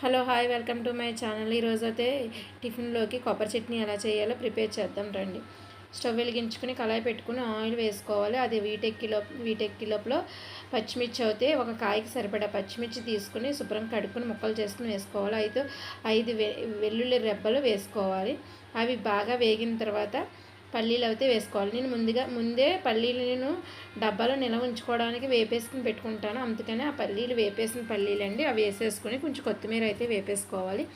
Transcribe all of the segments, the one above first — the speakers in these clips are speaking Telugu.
Hello hi welcome to my channel. ఈరోజు అయితే టిఫిన్లోకి కొబ్బరి చట్నీ ఎలా చేయాలో ప్రిపేర్ చేద్దాం రండి. స్టవ్ వెలిగించుకుని కళాయి పెట్టుకుని ఆయిల్ వేసుకోవాలి. అది వీటెక్కిలో వీటెక్కిలోపులో పచ్చిమిర్చి అయితే ఒక కాయకి సరిపడా పచ్చిమిర్చి తీసుకుని శుభ్రం కడుక్కుని ముక్కలు చేసుకుని వేసుకోవాలి. అయితే ఐదు వె వెల్లుల్లి రెబ్బలు వేసుకోవాలి. అవి బాగా వేగిన తర్వాత పల్లీలు అయితే వేసుకోవాలి. నేను ముందుగా ముందే పల్లీలు నేను డబ్బాలో నిల్వ ఉంచుకోవడానికి వేపేసుకుని పెట్టుకుంటాను. అందుకని ఆ పల్లీలు వేపేసిన పల్లీలు అండి. అవి వేసేసుకొని కొంచెం కొత్తిమీర అయితే వేపేసుకోవాలి.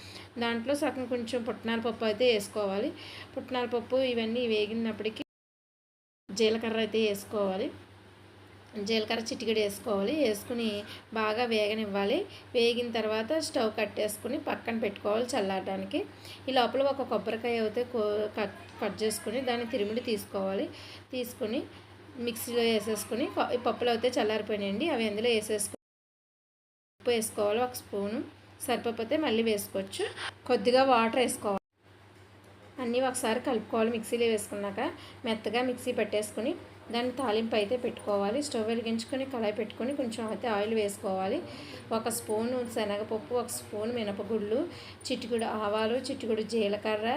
దాంట్లో సగం కొంచెం పుట్నాల పప్పు అయితే వేసుకోవాలి. పుట్నాల పప్పు ఇవన్నీ వేగినప్పటికీ జీలకర్ర అయితే వేసుకోవాలి. జీలకర్ర చిటికెడు వేసుకోవాలి. వేసుకుని బాగా వేగనివ్వాలి. వేగిన తర్వాత స్టవ్ కట్టేసుకుని పక్కన పెట్టుకోవాలి చల్లారడానికి. ఈ లోపల ఒక కొబ్బరికాయ అయితే కట్ కట్ చేసుకుని దాన్ని తిరిమిడి తీసుకోవాలి. తీసుకుని మిక్సీలో వేసేసుకుని పప్పులు అయితే చల్లారిపోయినాయండి. అవి అందులో వేసేసుకుని ఉప్పు వేసుకోవాలి. ఒక స్పూను. సరిపోతే మళ్ళీ వేసుకోవచ్చు. కొద్దిగా వాటర్ వేసుకోవాలి. అన్నీ ఒకసారి కలుపుకోవాలి మిక్సీలో వేసుకున్నాక మెత్తగా మిక్సీ పెట్టేసుకుని దాన్ని తాలింపు అయితే పెట్టుకోవాలి. స్టవ్ వెలిగించుకొని కళాయి పెట్టుకొని కొంచెం అయితే ఆయిల్ వేసుకోవాలి. ఒక స్పూను శనగపప్పు ఒక స్పూన్ మినపగుళ్ళు చిటికుడు ఆవాలు చిటికుడు జీలకర్ర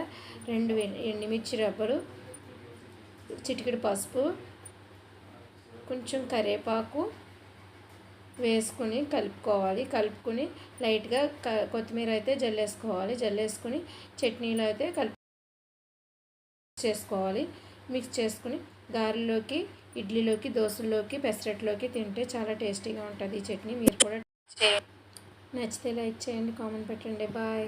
రెండు ఎండుమిర్చి రబ్బలు చిటికుడు పసుపు కొంచెం కరివేపాకు వేసుకుని కలుపుకోవాలి. కలుపుకొని లైట్గా కొత్తిమీర అయితే జల్లేసుకోవాలి. జల్లేసుకుని చట్నీలో అయితే కలుపు చేసుకోవాలి. మిక్స్ చేసుకుని గారెలోకి ఇడ్లీలోకి దోశల్లోకి పెసరట్లోకి తింటే చాలా టేస్టీగా ఉంటుంది ఈ చట్నీ. మీరు కూడా నచ్చితే లైక్ చేయండి కామెంట్ పెట్టండి. బాయ్.